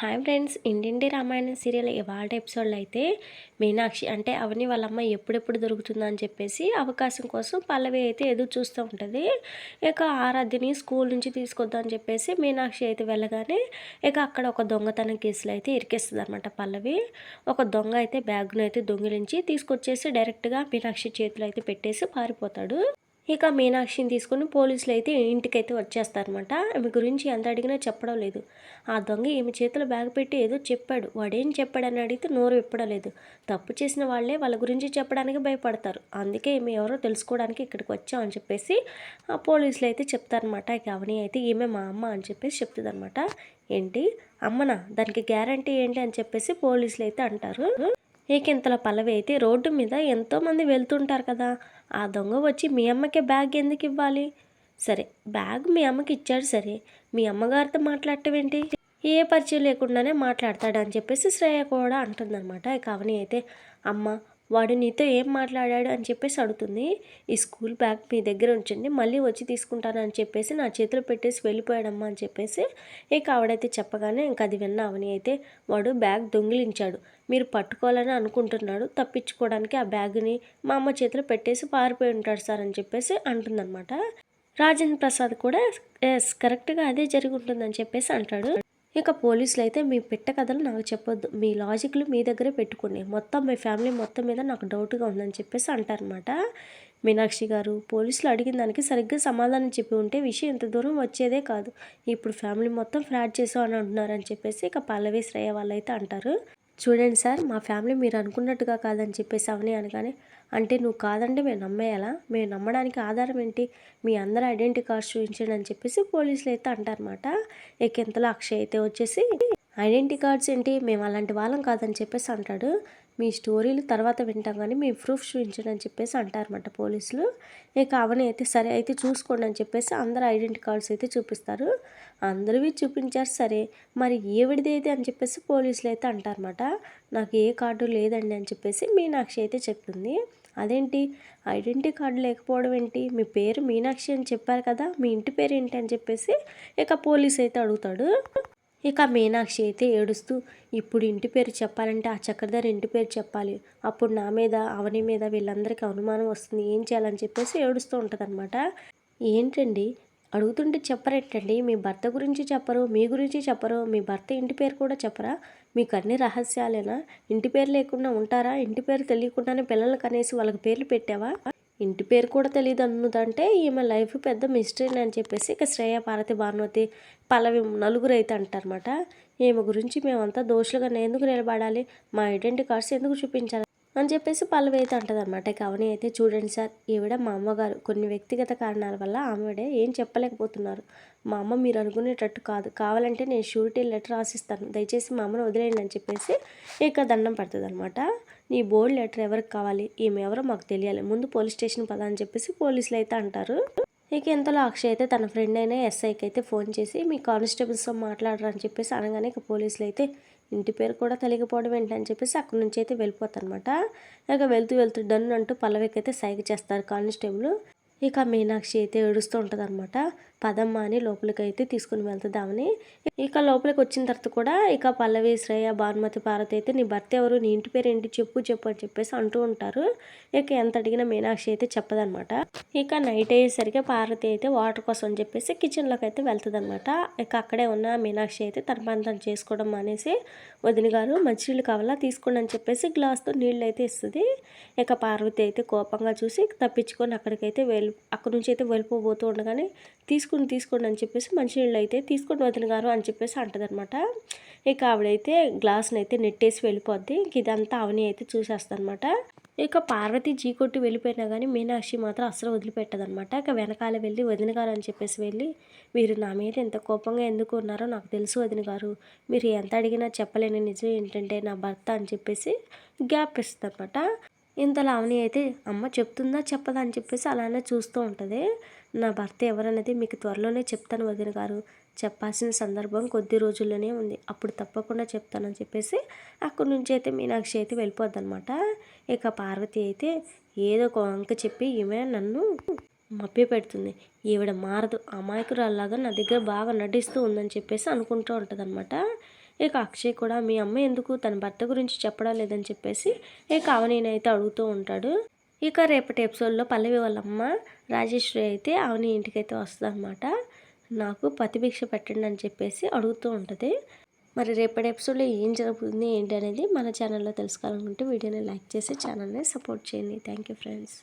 Hi friends ఇంటింటి Ramayanam serial ఇవాళ ఎపిసోడ్లో అయితే మీనాక్షి అంటే అవని వాళ్ళ అమ్మ ఎప్పుడెప్పుడు దొరుకుతుందని చెప్పేసి అవకాశం కోసం పల్లవి అయితే ఎదురు చూస్తూ ఉంటుంది. ఇక ఆరాధ్యని స్కూల్ నుంచి తీసుకొద్దామని చెప్పేసి మీనాక్షి అయితే వెళ్ళగానే ఇక అక్కడ ఒక దొంగతనం కేసులు అయితే ఇరికేస్తుంది అనమాట పల్లవి. ఒక దొంగ అయితే బ్యాగ్ను అయితే దొంగిలించి తీసుకొచ్చేసి డైరెక్ట్గా మీనాక్షి చేతిలో అయితే పెట్టేసి పారిపోతాడు. ఇక మీనాక్షిని తీసుకుని పోలీసులు అయితే ఇంటికైతే వచ్చేస్తారనమాట ఆమె గురించి ఎంత అడిగినా చెప్పడం లేదు. ఆ దొంగ ఈమె చేతిలో బ్యాగ్ పెట్టి ఏదో చెప్పాడు. వాడేం చెప్పాడని అడిగితే నోరు విప్పడం లేదు. తప్పు చేసిన వాళ్ళే వాళ్ళ గురించి చెప్పడానికి భయపడతారు. అందుకే ఈమె ఎవరో తెలుసుకోవడానికి ఇక్కడికి వచ్చామని చెప్పేసి ఆ పోలీసులు అయితే చెప్తారనమాట ఇక అవని అయితే ఈమె మా అమ్మ అని చెప్పేసి చెప్తుంది అనమాట ఏంటి? అమ్మనా? దానికి గ్యారంటీ ఏంటి? అని చెప్పేసి పోలీసులు అయితే అంటారు. ఏకింతల పల్లవి అయితే రోడ్డు మీద ఎంతోమంది వెళ్తుంటారు కదా ఆ దొంగ వచ్చి మీ అమ్మకే బ్యాగ్ ఎందుకు ఇవ్వాలి? సరే బ్యాగ్ మీ అమ్మకి ఇచ్చాడు సరే మీ అమ్మగారితో మాట్లాడటం ఏంటి ఏ పరిచయం లేకుండానే మాట్లాడతాడని చెప్పేసి శ్రేయ కూడా అంటుందన్నమాట. ఇక అవని అయితే అమ్మ వాడు నీతో ఏం మాట్లాడాడు అని చెప్పేసి అడుగుతుంది. ఈ స్కూల్ బ్యాగ్ మీ దగ్గర ఉంచండి మళ్ళీ వచ్చి తీసుకుంటాను అని చెప్పేసి నా చేతిలో పెట్టేసి వెళ్ళిపోయాడమ్మా అని చెప్పేసి ఇక ఆవిడైతే చెప్పగానే ఇంక అది విన్న అవని అయితే వాడు బ్యాగ్ దొంగిలించాడు. మీరు పట్టుకోవాలని అనుకుంటున్నాడు తప్పించుకోవడానికి ఆ బ్యాగ్ని మా అమ్మ చేతిలో పెట్టేసి పారిపోయి ఉంటాడు సార్ అని చెప్పేసి అంటుందన్నమాట. రాజేంద్ర ప్రసాద్ కూడా ఎస్ కరెక్ట్గా అదే జరిగి ఉంటుందని చెప్పేసి అంటాడు. ఇక పోలీసులు అయితే మీ పెట్ట కథలు నాకు చెప్పొద్దు. మీ లాజిక్లు మీ దగ్గరే పెట్టుకోండి. మొత్తం మీ ఫ్యామిలీ మొత్తం మీద నాకు డౌట్గా ఉందని చెప్పేసి అంటారనమాట మీనాక్షి గారు పోలీసులు అడిగిన దానికి సరిగ్గా సమాధానం చెప్పి ఉంటే విషయం ఇంత దూరం వచ్చేదే కాదు. ఇప్పుడు ఫ్యామిలీ మొత్తం ఫ్రాడ్ చేసావు అని అంటున్నారని చెప్పేసి ఇక పల్లవి శ్రేయ వాళ్ళు అయితే అంటారు. చూడండి సార్ మా ఫ్యామిలీ మీరు అనుకున్నట్టుగా కాదని చెప్పేసి అవని అనగానే అంటే నువ్వు కాదంటే మేము నమ్మేయాలా? మేము నమ్మడానికి ఆధారం ఏంటి? మీ అందరూ ఐడెంటిటీ కార్డ్స్ చూపించండి అని చెప్పేసి పోలీసులు అయితే అంటారన్నమాట. ఎక్కెంతలో అక్షయ్ అయితే వచ్చేసి ఐడెంటిటీ కార్డ్స్ ఏంటి? మేము అలాంటి వాళ్ళం కాదని చెప్పేసి అంటాడు. మీ స్టోరీలు తర్వాత వింటాం కానీ మీ ప్రూఫ్ చూపించండి అని చెప్పేసి అంటారన్నమాట పోలీసులు. ఇక అవని అయితే సరే అయితే చూసుకోండి అని చెప్పేసి అందరు ఐడెంటిటీ కార్డ్స్ అయితే చూపిస్తారు. అందరివి చూపించారు సరే. మరి ఏవిడిది అయితే అని చెప్పేసి పోలీసులు అయితే అంటారన్నమాట. నాకు ఏ కార్డు లేదండి అని చెప్పేసి మీనాక్షి అయితే చెప్తుంది. అదేంటి? ఐడెంటిటీ కార్డు లేకపోవడం ఏంటి? మీ పేరు మీనాక్షి అని చెప్పారు కదా మీ ఇంటి పేరు ఏంటి అని చెప్పేసి ఇక పోలీస్ అయితే అడుగుతాడు. ఇక మీనాక్షి అయితే ఏడుస్తూ ఇప్పుడు ఇంటి పేరు చెప్పాలంటే ఆ చక్రధర్ ఇంటి పేరు చెప్పాలి. అప్పుడు నా మీద అవని మీద వీళ్ళందరికీ అనుమానం వస్తుంది. ఏం చేయాలని చెప్పేసి ఏడుస్తూ ఉంటుందన్నమాట. ఏంటండి? అడుగుతుంటే చెప్పరేటండి. మీ భర్త గురించి చెప్పరు మీ గురించి చెప్పరు మీ భర్త ఇంటి పేరు కూడా చెప్పరా? మీకు అన్ని రహస్యాలేనా? ఇంటి పేరు లేకుండా ఉంటారా? ఇంటి పేరు తెలియకుండానే పిల్లలకు అనేసి వాళ్ళకి పేర్లు పెట్టావా? ఇంటి పేరు కూడా తెలియదు అన్నదంటే ఈమె లైఫ్ పెద్ద మిస్టరీ అని చెప్పేసి ఇక శ్రేయ పార్వతి భానుమతి పల్లవి నలుగురు అయితే అంటారనమాట ఈమె గురించి మేమంతా దోషులుగా ఎందుకు నిలబడాలి? మా ఐడెంటిటీ కార్డ్స్ ఎందుకు చూపించాలి? అని చెప్పేసి పల్లవి అయితే అంటుంది అనమాట ఇక అవని అయితే చూడండి సార్ ఈవిడ మా అమ్మగారు. కొన్ని వ్యక్తిగత కారణాల వల్ల ఆమెడే ఏం చెప్పలేకపోతున్నారు. మా అమ్మ మీరు అనుకునేటట్టు కాదు. కావాలంటే నేను షూరిటీ లెటర్ రాసిస్తాను. దయచేసి మా అమ్మను వదిలేయండి అని చెప్పేసి ఇక దండం పడుతుంది అనమాట నీ బోర్డు లెటర్ ఎవరికి కావాలి? ఈమె ఎవరో మాకు తెలియాలి. ముందు పోలీస్ స్టేషన్ పదా అని చెప్పేసి పోలీసులు అయితే అంటారు. ఇక ఎంతలో అక్షయ్ అయితే తన ఫ్రెండ్ అయిన ఎస్ఐకి అయితే ఫోన్ చేసి మీ కానిస్టేబుల్స్తో మాట్లాడరు అని చెప్పేసి అనగానే ఇక పోలీసులు అయితే ఇంటి పేరు కూడా తెలియకపోవడం ఏంటని చెప్పేసి అక్కడి నుంచి అయితే వెళ్ళిపోతారనమాట ఇక వెళ్తూ వెళ్తూ డన్ అంటూ పల్లవికి అయితే సైగ చేస్తారు కానిస్టేబుల్. ఇక మీనాక్షి అయితే ఏడుస్తూ ఉంటుంది అనమాట పదమ్మ అని లోపలికి అయితే తీసుకుని ఆమెని ఇక లోపలికి వచ్చిన తర్వాత కూడా ఇక పల్లవి శ్రేయ భానుమతి పార్వతి అయితే నీ భర్త ఎవరు? నీ ఇంటి పేరు ఏంటి? చెప్పు చెప్పు అని చెప్పేసి అంటూ ఉంటారు. ఇక ఎంత అడిగినా మీనాక్షి అయితే చెప్పదనమాట. ఇక నైట్ అయ్యేసరికి పార్వతి అయితే వాటర్ కోసం అని చెప్పేసి కిచెన్లోకి అయితే వెళ్తుంది అనమాట ఇక అక్కడే ఉన్న మీనాక్షి అయితే తన పంతం చేసుకోవడం అనేసి వదిన గారు మంచినీళ్ళు కావాలా తీసుకోండి అని చెప్పేసి గ్లాస్తో నీళ్ళు అయితే ఇస్తుంది. ఇక పార్వతి అయితే కోపంగా చూసి తప్పించుకొని అక్కడికైతే వెళ్ళి అక్కడి నుంచి అయితే వెళ్ళిపోబోతూ ఉండగానే తీసుకుని తీసుకోండి అని చెప్పేసి మంచినీళ్ళు అయితే తీసుకోండి వదిన గారు అని చెప్పేసి అంటదనమాట ఇక ఆవిడైతే గ్లాస్ని అయితే నెట్టేసి వెళ్ళిపోద్ది. ఇంక ఇదంతా అవని అయితే చూసేస్తానమాట ఇక పార్వతి జీ కొట్టి వెళ్ళిపోయినా కానీ మీనాక్షి మాత్రం అసలు వదిలిపెట్టదనమాట ఇక వెనకాల వెళ్ళి వదిన గారు అని చెప్పేసి వెళ్ళి మీరు నా మీద ఎంత కోపంగా ఎందుకు ఉన్నారో నాకు తెలుసు వదిన గారు. మీరు ఎంత అడిగినా చెప్పలేని నిజం ఏంటంటే నా భర్త అని చెప్పేసి గ్యాప్ ఇస్తుంది ఇంతలో అవని అయితే అమ్మ చెప్తుందా చెప్పదా అని చెప్పేసి అలానే చూస్తూ ఉంటుంది. నా భర్త ఎవరనేది మీకు త్వరలోనే చెప్తాను వదిన గారు. చెప్పాల్సిన సందర్భం కొద్ది రోజుల్లోనే ఉంది. అప్పుడు తప్పకుండా చెప్తానని చెప్పేసి అక్కడి నుంచి అయితే మీనాక్షి అయితే వెళ్ళిపోద్ది అనమాట ఇక పార్వతి అయితే ఏదో ఒక వంక చెప్పి ఈమె నన్ను మభ్య పెడుతుంది. ఈవిడ మారదు. అమాయకురాల్లాగా నా దగ్గర బాగా నటిస్తూ ఉందని చెప్పేసి అనుకుంటూ ఉంటుంది అనమాట ఇక అక్షయ్ కూడా మీ అమ్మ ఎందుకు తన భర్త గురించి చెప్పడం లేదని చెప్పేసి ఇక అవనీనైతే అడుగుతూ ఉంటాడు. ఇక రేపటి ఎపిసోడ్లో పల్లవి వాళ్ళమ్మ రాజేశ్వరి అయితే అవని ఇంటికైతే వస్తుందన్నమాట. నాకు పతిభిక్ష పెట్టండి అని చెప్పేసి అడుగుతూ ఉంటుంది. మరి రేపటి ఎపిసోడ్లో ఏం జరుగుతుంది ఏంటి అనేది మన ఛానల్లో తెలుసుకోవాలనుకుంటే వీడియోని లైక్ చేసి ఛానల్ని సపోర్ట్ చేయండి. Thank you friends